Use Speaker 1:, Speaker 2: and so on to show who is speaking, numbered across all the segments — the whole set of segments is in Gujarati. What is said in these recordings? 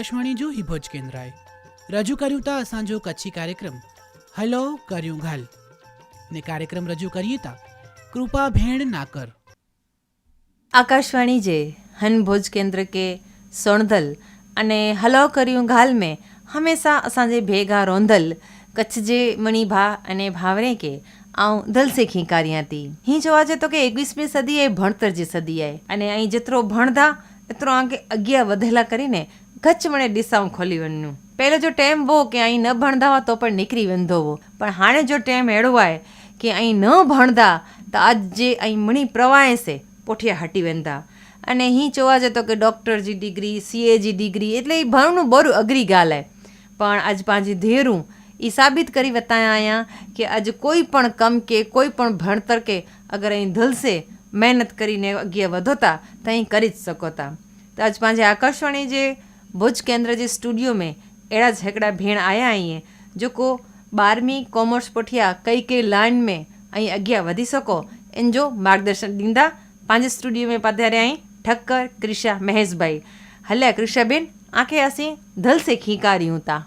Speaker 1: આકાશવાણી જો હિભોજ કેન્દ્રાએ રજૂ કર્યું તા અસાંજો કચ્છી કાર્યક્રમ. હલો, કર્યું ઘાલ. ને કાર્યક્રમ રજૂ કરીએ તા કૃપા ભેણ નાકર.
Speaker 2: આકાશવાણી જે હન ભોજ કેન્દ્ર કે સોણધલ અને હલો, કર્યું ઘાલ મેં હંમેશા असांजे भेगा रोंधल કચ્છ જે મણી ભા અને ભાવરે કે આઉં દલ સે ખીંકારી હતી હી જોવા જતો કે એકવીસમી સદી એ ભણતર જે સદી આય અને અહીં જેતરો ભણતા એતરો આગે અગિયા વધેલા કરીને ગચમણે ડિસાઉં ખોલી વનનું પહેલો જો ટેમ વો કે અહીં ન ભણતા તો પણ નીકળી વેંધો હો પણ હાણે જો ટેમ એળવાય કે અહીં ન ભણતા, તો આજે અહીં મણી પ્રવાહે છે, પોઠિયા હટી વેંધા. અને અહીં જોવા જતો કે ડૉક્ટરજી ડિગ્રી, સીએજી ડિગ્રી, એટલે એ ભણનું બરું અઘરી ગાલે. પણ આજ પાંજી ધેરું એ સાબિત કરી બતાયા અહીંયા કે આજ કોઈ પણ કમ કે, કોઈ પણ ભણતર કે, અગર અહીં ધલશે, મહેનત કરીને અગિયા વધોતા, તો અહીં કરી જ શકોતા. તો આજ પાંજે આકર્ષણી જે ભુજ केंद्र जी स्टूडियो में अहिड़ा झगड़ा भेण आया आहीं जेको ॿारहवीं कॉमर्स पुठियां कई कई लाइन में ऐं अॻियां वधी सघो इन जो मार्गदर्शन ॾींदा पंहिंजे स्टूडियो में पधारिया आहीं ठक्कर कृषा महेश भाई हलिया कृषा बेन आखे असीं दिलि से
Speaker 3: खीकारियूं था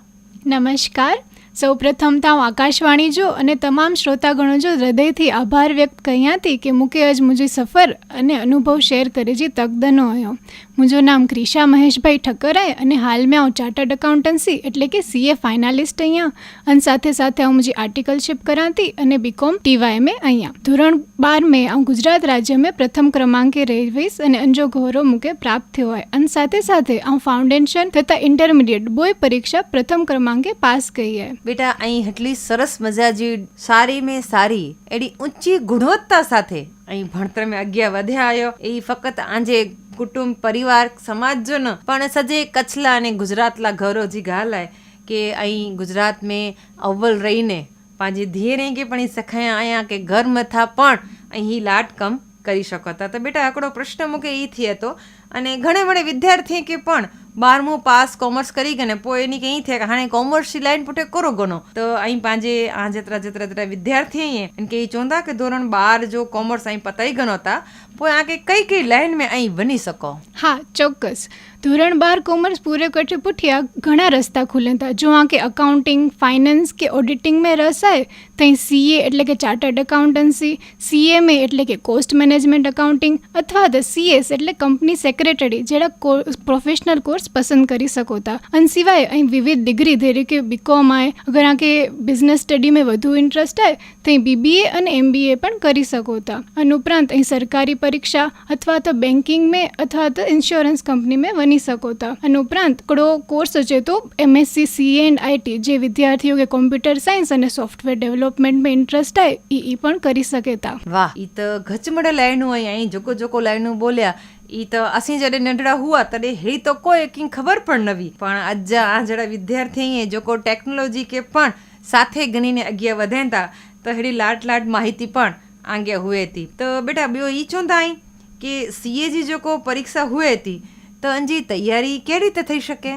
Speaker 3: नमस्कार સૌ પ્રથમ તો હું આકાશવાણી જો અને તમામ શ્રોતાગણો જો હૃદયથી આભાર વ્યક્ત કહ્યાથી કે મુકે આજ મુજી સફર અને અનુભવ શેર કરે જે તકદનો આવ્યો મુજો નામ ક્રિશા મહેશભાઈ ઠક્કરાય અને હાલ મેં હું ચાર્ટર્ડ એકાઉન્ટન્સી એટલે કે સીએ ફાઇનાલિસ્ટ અહીંયા. અને સાથે સાથે હું મુજી આર્ટિકલશીપ કરાતી અને બીકોમ ટીવાય મેં અહીંયા. ધોરણ બાર મેં હું ગુજરાત રાજ્ય મેં પ્રથમ ક્રમાંકે રહેવીશ અને અંજો ગૌરવ મુકે પ્રાપ્ત થયો હોય. અને સાથે સાથે હું ફાઉન્ડેશન તથા ઇન્ટરમીડિયેટ બોય પરીક્ષા પ્રથમ ક્રમાંકે પાસ કહી હોય
Speaker 2: બેટા, અહીં એટલી સરસ મજાજી સારી મેં સારી, એડી ઊંચી ગુણવત્તા સાથે અહીં ભણતર મેં અગિયાર વધ્યા આવ્યો એ ફક્ત આજે કુટુંબ, પરિવાર સમાજ જો ન પણ સજે કચ્છલા અને ગુજરાતલા ગૌરવજી ગાલાય કે અહીં ગુજરાત મેં અવ્વલ રહીને પાંજે ધીરે કે પણ સખાયા આયા કે ઘર મથા પણ અહીં લાટ કમ કરી શકો હતા. તો બેટા, આકડો પ્રશ્ન મૂકે એ થયો હતો અને ઘણા બધા વિદ્યાર્થી કે પણ બારમું પાસ કોમર્સ કરી ગને પોઈ એની કંઈ થાય કે હાણે કોમર્સની લાઈન પોટે કરો ગણો. તો અહીં પાંજે આ જેતરા જેતરા જેતરા વિદ્યાર્થી અહીં અને કે એ ચોંદા કે ધોરણ બાર જો કોમર્સ અહીં પતાઈ ગણો હતા પોઈ આ કે કઈ કઈ લાઈન મેં અહીં બની શકો?
Speaker 3: હા, ચોક્કસ. ધોરણ બાર કોમર્સ પૂરે કરશે પુઠિયા ઘણા રસ્તા ખુલતા. જો આ કે અકાઉન્ટિંગ ફાઇનાન્સ કે ઓડિટિંગમાં રસ આવે ત્યાં સીએ એટલે કે ચાર્ટર્ડ એકાઉન્ટન્સી સીએમએ એટલે કે કોસ્ટ મેનેજમેન્ટ અકાઉન્ટિંગ અથવા તો સીએસ એટલે કંપની સેક્રેટરી જેવા પ્રોફેશનલ કોર્સ પસંદ કરી શકો હતા અને સિવાય અહીં વિવિધ ડિગ્રી જેરી કે બીકોમ આવે અગર આ કે બિઝનેસ સ્ટડીમાં વધુ ઇન્ટરેસ્ટ આવે તો અહીં બીબીએ અને એમબીએ પણ કરી શકો હતા અને ઉપરાંત અહીં સરકારી પરીક્ષા અથવા તો બેન્કિંગ મેં અથવા તો ઇન્સ્યોરન્સ કંપની મેં બની શકો હતા અને ઉપરાંત, કડો કોર્સ છે તો એમએસસી સીએ એન્ડ આઈટી જે વિદ્યાર્થીઓ કે કોમ્પ્યુટર સાયન્સ અને સોફ્ટવેર ડેવલપમેન્ટમાં ઇન્ટરેસ્ટ થાય એ ઈ પણ કરી શકે તા.
Speaker 2: વાહ, ઈ તો ઘચમડ લાઈનું હોય અહીં જોકો જોકો લાઈનું બોલ્યા. ઈ તો અસી જડે નંઢડા હુઆ, તડે હેડી તો કોઈ કિંગ ખબર પણ નવી. પણ આજ આ જડા વિદ્યાર્થી જોકો ટેકનોલોજી કે પણ સાથે ગણીને અગિયા વધેતા તો હેડી લાટ લાટ માહિતી પણ આંગે હુએ હતી તો બેટા બ્યો ઈ ચોંધાઈ કે સીએજી જોકો પરીક્ષા હુએ હતી તો અંજી તૈયારી કેવી રીતે થઈ શકે?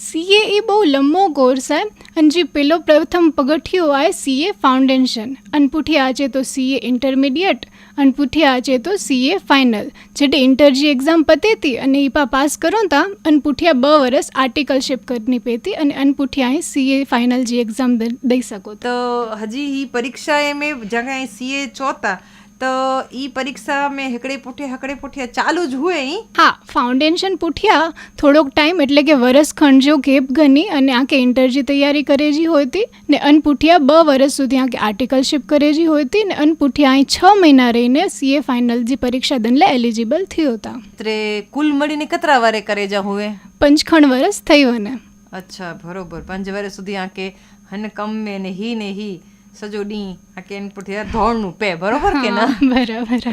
Speaker 3: સીએ એ બહુ લંબો કોર્સ છે. અને જે પેલો પ્રથમ પગથિયો આ સીએ ફાઉન્ડેશન. અને પૂઠી આજે તો સીએ ઇન્ટરમીડિયેટ અને પૂઠી આજે તો સીએ ફાઇનલ. જેટલે ઇન્ટર જે એક્ઝામ પતી હતી અને ઈપા પાસ કરો તા અને પૂઠિયા બે વર્ષ આર્ટિકલશીપ કરની પેતી અને અનપૂઠિયા સીએ ફાઇનલ જે એક્ઝામ દઈ શકો
Speaker 2: તો હજી એ પરીક્ષા એમ જગ્યાએ સીએ ચોથા તો ઈ પરીક્ષા મેં હકડે પુઠિયા હકડે પુઠિયા ચાલુ જ હોય
Speaker 3: હા ફાઉન્ડેશન પુઠિયા થોડોક ટાઈમ એટલે કે વરસ ખંડ જો ગેપ ગની અને આંકે ઇન્ટરજી તૈયારી કરેજી હોતી ને અન પુઠિયા બ વરસ સુધી આંકે આર્ટિકલશીપ કરેજી હોતી ને અન પુઠિયા અહીં છ મહિના રહીને સીએ ફાઇનલ જે પરીક્ષા દનલે એલિજિબલ થયો હતા
Speaker 2: ત્રે કુલ મળીને કતરા વારે કરેજા હોવે
Speaker 3: પંચખંડ વરસ થઈ વને
Speaker 2: અચ્છા બરોબર. પંચ વર્ષ સુધી આંકે હન કમ ને હી ને હી. સજો ડી આ કેન પરથી ધોળનું પે બરોબર કે ના?
Speaker 3: બરાબર.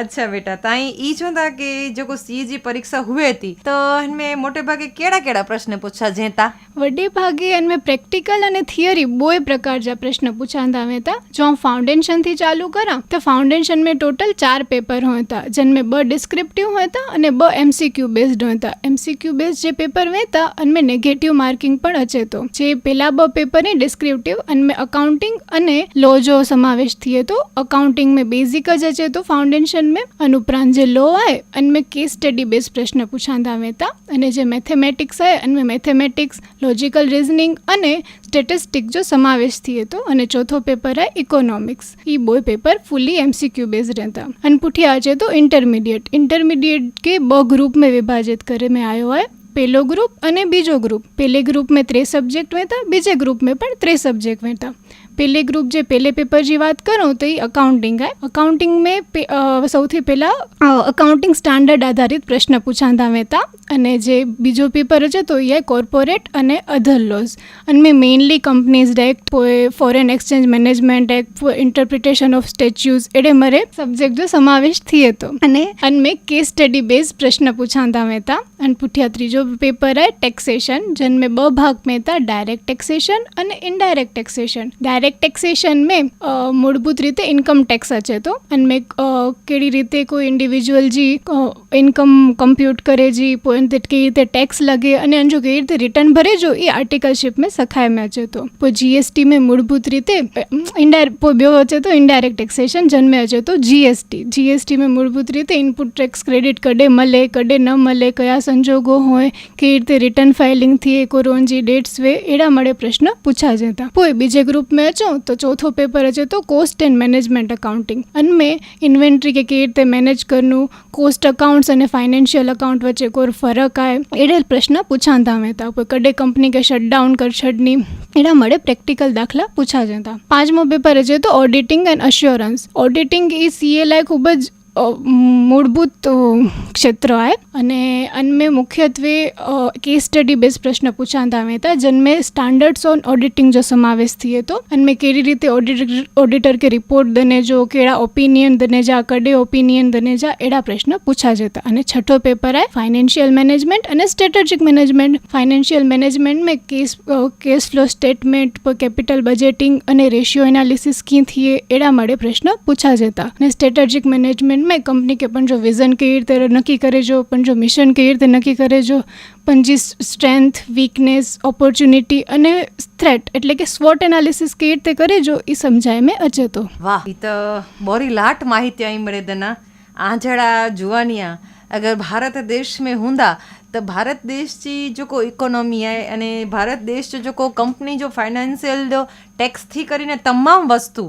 Speaker 2: અચ્છા બેટા તાઈ ઈ છો તા કે જો સીજી પરીક્ષા હુએ હતી તો હનમે મોટે ભાગે કેડા કેડા પ્રશ્ન પૂછા જેતા?
Speaker 3: વડે ભાગે હનમે પ્રેક્ટિકલ અને થિયરી બોય પ્રકાર જા પ્રશ્ન પૂછાંદા હતા જો હું ફાઉન્ડેશનથી ચાલુ કરા તો ફાઉન્ડેશન મે ટોટલ ચાર પેપર હતા જેનમે બ ડિસ્ક્રિપ્ટિવ હતા અને બ એમસીક્યુ બેઝડ હતા. એમસીક્યુ બેઝ જે પેપર વેતા અને મે નેગેટિવ માર્કિંગ પણ અચેતો. જે પેલા બ પેપર ને ડિસ્ક્રિપ્ટિવ અને મે અકાઉન્ટિંગ અને લો जो समावेश थिए तो अकाउंटिंग में बेसिक ज अचे थो फाउंडेशन में अन उपरांत जो लॉ आहे अन में केस स्टडी बेस प्रश्न પૂછાંદા વેતા અને જે મેથેમેટિક્સ છે અને મેથેમેટિક્સ લોજિકલ રીઝનિંગ અને સ્ટેટિસ્ટિક જો સમાવેશ થઈએ તો. અને ચોથો પેપર હે ઇકોનોમિક્સ એ બોય પેપર ફૂલી એમસીક્યુ બેઝ રહેતા. અને પૂઠિયા છે તો ઇન્ટરમીડિएट ઇન્ટરમીડિएट કે બ ગ્રુપ મેં વિભાજિત કરે મેં આવ્યો હોય પહેલો ગ્રુપ અને બીજો ગ્રુપ પહેલે ગ્રુપ મેં ત્રે સબ્જેક્ટ વહેતા, બીજે ગ્રુપ મેં પણ ત્રે સબ્જેક્ટ વહેતા. પેલે ગ્રુપ જે પેલે पेपर जी बात करूँ तो ये अकाउंटिंग है अकाउंटिंग में पे, आ, સૌથી પહેલાં અકાઉન્ટિંગ સ્ટાન્ડર્ડ આધારિત પ્રશ્ન પૂછાતા હતા અને જે બીજો પેપર છે તો એ કોર્પોરેટ અને અધર લોઝ અને મેં mainly companies act foreign exchange management act interpretation of statutes એડે મારે સબ્જેક્ટનો સમાવેશ થયો હતો અને અને મેં કેસ સ્ટડી બેઝ પ્રશ્ન પૂછાતા હતા અને પૂઠ્યા ત્રીજો પેપર હે ટેક્સેશન જેન મેં બ ભાગ મેં હતા ડાયરેક્ટ ટેક્સેશન અને indirect taxation direct direct taxation મેં મૂળભૂત રીતે ઇન્કમ ટેક્સ છે તો અને મેં કેવી રીતે કોઈ ઇન્ડિવિજ્યુઅલ જી ઇન્કમ કમ્પ્યુટ કરે જી પોઈન્ટ કેવી રીતે ટેક્સ લાગે અને જો કેવી રીતે રિટર્ન ભરે જો એ આર્ટિકલશીપ મેં સખાયમાં છે તો પછી જીએસટી મેં મૂળભૂત રીતે ઇન્ડાયરે બ્યો છે તો ઇન્ડાયરેક્ટ ટેક્સેશન જન્મે છે તો જીએસટી જીએસટી મેં મૂળભૂત રીતે ઇનપુટ ટેક્સ ક્રેડિટ કડે મળે કડે ન મળે કયા સંજોગો હોય કેવી રીતે રિટર્ન ફાઇલિંગથી એ કોરોનજી ડેટ્સ વે એડા મળે પ્રશ્ન પૂછા જતા કોઈ બીજે ગ્રુપ મેં જાઉં તો ચોથો પેપર જ હતો કોસ્ટ એન્ડ મેનેજમેન્ટ અકાઉન્ટિંગ અને મેં ઇન્વેન્ટ્રી કે કેવી રીતે મેનેજ કરવું કોસ્ટ અકાઉન્ટ્સ અને ફાઇનાન્શિયલ અકાઉન્ટ વચ્ચે કોઈ ફરક આવે એડે પ્રશ્ન પૂછાતા હતા કોઈ કડે કંપની કે શટડાઉન કરશડની એના મળે પ્રેક્ટિકલ દાખલા પૂછા જતા પાંચમો પેપર જ હતો ઓડિટિંગ એન્ડ અશ્યોરન્સ ઓડિટિંગ એ સીએલઆઈ ખૂબ જ મૂળભૂત ક્ષેત્ર है અને અનમે મુખ્યત્વે કેસ સ્ટડી બેઝ પ્રશ્ન પૂછાતા આવ્યા હતા, જનમે સ્ટાન્ડર્ડ્સ ઓન ઓડિટિંગ જો સમાવેશ થઈએ તો. અનમે કેવી રીતે ઓડિટ ઓડિટર કે રિપોર્ટ દને જો, કેળા ઓપિનિયન દને જા, કડે ઓપિનિયન દને જા, એડા પ્રશ્ન પૂછા જતા અને છઠ્ઠો પેપર આય ફાઇનાન્શિયલ મેનેજમેન્ટ અને સ્ટ્રેટેજિક મેનેજમેન્ટ ફાઇનાન્શિયલ મેનેજમેન્ટ મેં કેસ કેસ ફ્લો સ્ટેટમેન્ટ પર કેપિટલ બજેટિંગ અને રેશિયો એનાલિસિસ ક્યાંથી એડા મળે પ્રશ્ન પૂછા જતા અને સ્ટ્રેટેજિક મેનેજમેન્ટ मैनेजमेंट में कंपनी के पंहिंजो विज़न कहिड़ी રીતે नक्की करे जो पंहिंजो मिशन कहिड़ी રીતે નક્કી કરે જો पंहिंजी સ્ટ્રેન્થ વીકનેસ ઓપોર્ચ્યુનિટી અને થ્રેટ એટલે કે સ્વોટ એનાલિસિસ કેવી રીતે કરે જો એ સમજાય में अचे तो
Speaker 2: वाह ही त बोरी लाट माहिती आई मिड़े दना आंजड़ा जुवानिया अगरि भारत देश में हूंदा त भारत देश जी जेको इकोनॉमी आहे अने भारत देश जो जेको कंपनी जो फाइनेंशियल जो टैक्स थी કરીને તમામ વસ્તુ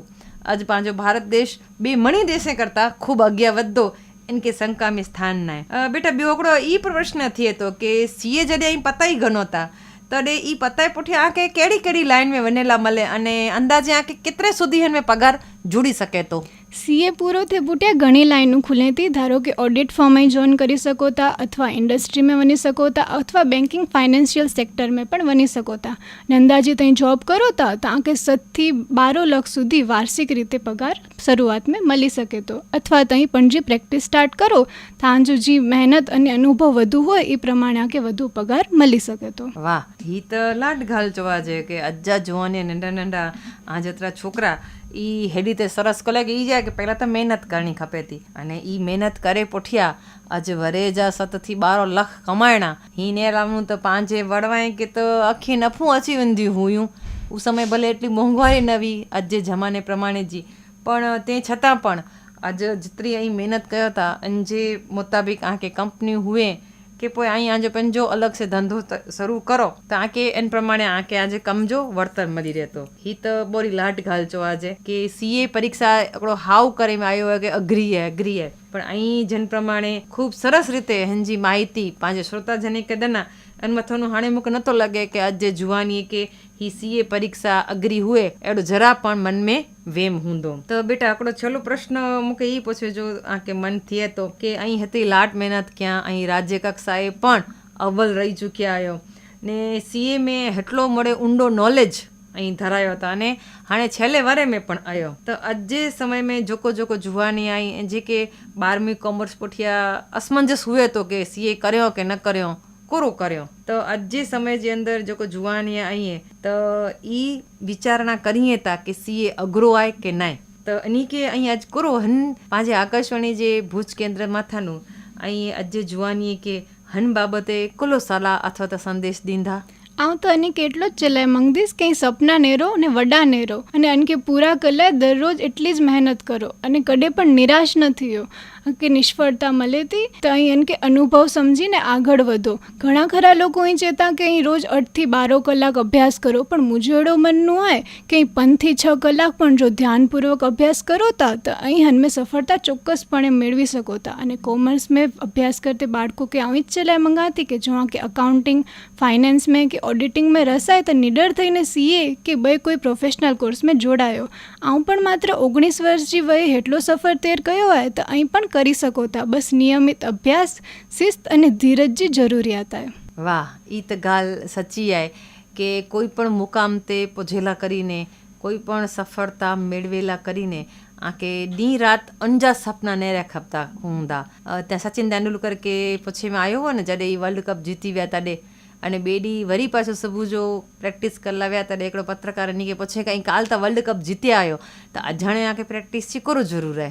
Speaker 2: अॼु पंहिंजो भारत देश ॿिए मणी देश करता ख़ूबु अॻियां वधंदो इनखे शंका में स्थान न आहे बेटा ॿियो हिकिड़ो ई प्रश्न थिए थो की सीए जॾहिं पता ई घणो था तॾहिं ई पता जे पुठियां आके कहिड़ी कहिड़ी लाइन में वञे लाइ मिले अने अंदाज़े आके केतिरे सुधी हिन में पघारु जुड़ी सघे थो
Speaker 3: સીએ પૂરો થઈ બુટે ઘણી લાઈનો ખુલે હતી ધારો કે ઓડિટ ફોર્મમાં જોઈન કરી શકો હતા અથવા ઇન્ડસ્ટ્રીમાં વની શકો હતા અથવા બેન્કિંગ ફાઇનાન્શિયલ સેક્ટરમાં પણ બની શકો હતા નંદાજી તહીં જોબ કરો હતા ત્યાં કે સતથી બારો લાખ સુધી વાર્ષિક રીતે પગાર શરૂઆતમાં મળી શકે તો. અથવા તહીં પણ જે પ્રેક્ટિસ સ્ટાર્ટ કરો ત્યાં જો જે મહેનત અને અનુભવ વધુ હોય એ પ્રમાણે આ વધુ પગાર મળી શકે તો.
Speaker 2: વાહ, ઈ તો લાટ ઘાલ જોવા છે કે અજ્જા જોવાની નંડા નંડા આ જતરા છોકરા એ હેડી તે સરસ કોલે કે એ જાય કે પહેલાં તો મહેનત કરણી ખપેતી અને એ મહેનત કરે પોઠિયા. અજ વરેજા સતથી બારો લખ કમાયણા. હીને રામનું તો પાંજે વળવાય કે તો આખી નફું અચી ઊંધ્યું હુયું. ઉ સમય ભલે એટલી મોંઘવારી નવી આજે જમાને પ્રમાણે જી. પણ તે છતાં પણ આજે જેટલી અહીં મહેનત કર્યો હતા અને જે મુતાબિક આંકે કંપની હુએ કે પોઈ અહીં આજો પંજો અલગ સે ધંધો શરૂ કરો તાકે એન પ્રમાણે આકે આજે કમજો વળતર મળી રહેતો. હિત બોરી લાટ ઘાલજો આજે કે સીએ પરીક્ષા આપણો હાવ કરીને આવ્યો હોય કે અઘરી હે અઘરી હે. પણ અહીં જન પ્રમાણે ખૂબ સરસ રીતે હંજી માહિતી પાંજે શ્રોતાજને કે દના એમાં થોડું હાણે મૂક નહોતો લાગે કે આજે જુવાની કે હી સીએ પરીક્ષા અઘરી હુએ, એડો જરા પણ મન મેં વેમ હુંદો. તો બેટા આપણો છેલ્લો પ્રશ્ન મૂકે એ પૂછ્યો જો આ કે મન થયે તો કે અહીં હતી લાટ મહેનત ક્યાં, અહીં રાજ્ય કક્ષાએ પણ અવ્વલ રહી ચૂક્યા આવ્યો ને સીએ મેં હેટલો મળે ઊંડો નોલેજ અહીં ધરાયો હતો અને હાણે છેલ્લે વરે મેં પણ આવ્યો તો આજે સમય મેં જોકો જોકો જુવાની આવી જે કે બારમી કોમર્સ પોઠિયા અસમંજસ હુએ તો કે સીએ કર્યો કે ન કર્યો કોરો કર્યો? તો આજે સમય જે અંદર જો જુવાની આવીએ તો એ વિચારણા કરીએ તા કે સીએ અઘરો આય કે નાય. તો એની કે અહીં આજ કોરો હન પાંજે આકાશવાણી જે ભુજ કેન્દ્ર માથાનું, અહીં આજે જુવાની કે હન બાબતે કોલો સલાહ અથવા તો સંદેશ દીંધા?
Speaker 3: આવું તો અને કેટલો જ ચલાય. મંગદીશ કંઈ સપના નેરો અને વડા નેરો. અને અન કે પૂરા કલાય દરરોજ એટલી જ મહેનત કરો. અને કડે પણ નિરાશ ન થયો. કે નિષ્ફળતા મળે તે તો અહીં એમ કે અનુભવ સમજીને આગળ વધો. ઘણા ખરા લોકો અહીં કહેતા કે અહીં રોજ અઠથી બારો કલાક અભ્યાસ કરો, પણ મુજેડો મનનું હોય કે અહીં પાંચથી છ કલાક પણ જો ધ્યાનપૂર્વક અભ્યાસ કરો તા તો અહીં હમે સફળતા ચોક્કસપણે મેળવી શકો તા. અને કોમર્સ મેં અભ્યાસ કરતે બાળકો કે આવી જ ચલાય મંગાતી કે જો કે અકાઉન્ટિંગ ફાઇનાન્સ મેં કે ઓડિટિંગ મેં રસાય, તો નીડર થઈને સીએ કે બે કોઈ પ્રોફેશનલ કોર્સ મેં જોડાયો. આવું પણ માત્ર ઓગણીસ વર્ષની વયે એટલો સફર તેર કયો હોય, તો અહીં પણ કરી શકો હતા બસ નિયમિત અભ્યાસ, શિસ્ત અને ધીરજની જરૂરિયાત આવે
Speaker 2: વાહ, ઈ તો ગાલ સચી આય કે કોઈ પણ મુકામ તે પોઝેલા કરીને, કોઈ પણ સફળતા મેળવેલા કરીને આંકે દી રાત અંજા સપના ને રાખતા ઊંધા. ત્યાં સચિન તેંડુલકર કે પછી મેં આવ્યો ને જ્યારે એ વર્લ્ડ કપ જીતી ગયા તાડે અને બેડી વરી પાછું સબુ જો પ્રેક્ટિસ કરલાવ્યા તાડે એકડો પત્રકારની કે પછી કંઈક હાલતા વર્લ્ડ કપ જીતી આવ્યો તો અજાણે આંકે પ્રેક્ટિસ શીખવું જરૂર રહે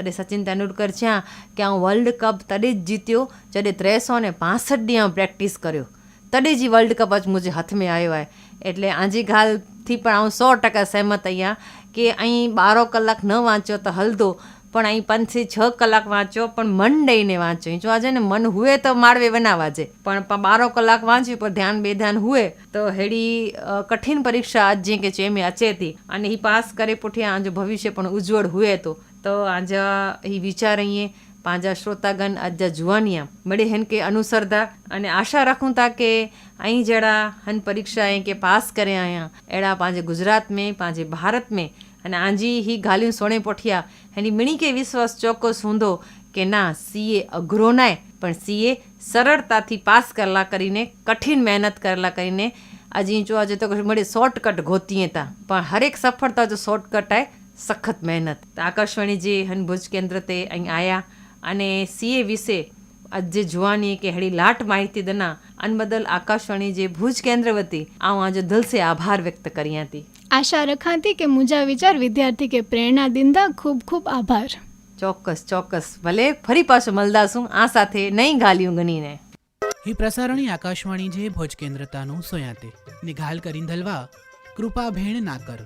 Speaker 2: ત્યારે સચિન તેંડુલકર જ્યાં કે આ વર્લ્ડ કપ તડે જ જીત્યો, જ્યારે ત્રેસો ને પાસઠ દી પ્રેક્ટિસ કર્યો. તડે જ વર્લ્ડ કપ આજ મુજે હાથમાં આવ્યો હોય. એટલે આજી ગાલથી પણ હું સો ટકા સહેમત અહીંયા કે અહીં બારો કલાક ન વાંચ્યો તો હલદો, પણ અહીં પાંચથી છ કલાક વાંચ્યો, પણ મન દઈને વાંચ્યો જો આજે ને મન હુએ તો માળવે બનાવા છે પણ બારો કલાક વાંચ્યું પણ ધ્યાન બે ધ્યાન હુએ, તો હેડી કઠિન પરીક્ષા આજ જે કે ચેમી અચેતી અને એ પાસ કરે પૂઠ્યા આજ ભવિષ્ય પણ ઉજ્જવળ હુએ તો. તો આંજા એ વિચારીએ, પાંજા શ્રોતાગન આજ જુવાનિયા. મળે હન કે અનુસરદા અને આશા રાખું તા કે અહીં જડા હન પરીક્ષાએ કે પાસ કરે આયા, એડા પાંજે ગુજરાત મેં, પાંજે ભારત મેં. અને આંજી હી ગાલ્યું સોણે પોઠિયા. એની મિણી કે વિશ્વાસ ચોક્કસ ઊંધો કે ના, સીએ અઘરો નાય. પણ સીએ સરળતાથી પાસ કરલા કરીને, કઠિન મહેનત કરલા કરીને, આજે જો આજે તો મળે શોર્ટકટ ગોતીએ તા. પણ હરેક સફળતા જો શોર્ટકટ આય સખત મહેનત. આકાશવાણીજી હનભુજ કેન્દ્ર તે અહીં આયા અને સીએ વિશે આજે જોવાની કે હેડી લાટ માહિતી દના અનબદલ આકાશવાણી જે ભુજ કેન્દ્ર વતી આવું આજે દિલસે આભાર વ્યક્ત કરી હતી
Speaker 3: આશા રખાતી કે મુજા વિચાર વિદ્યાર્થી કે પ્રેરણા દિંદા ખૂબ ખૂબ આભાર.
Speaker 2: ચોક્કસ ચોક્કસ. ભલે ફરી પાછો મળદાશું આ સાથે નહીં ગાલિયું ગણીને.
Speaker 1: હી પ્રસારણી આકાશવાણી જે ભોજ કેન્દ્રતાનું સોયાતે. નિઘાલ કરીન ધલવા કૃપા ભેણ ના કર.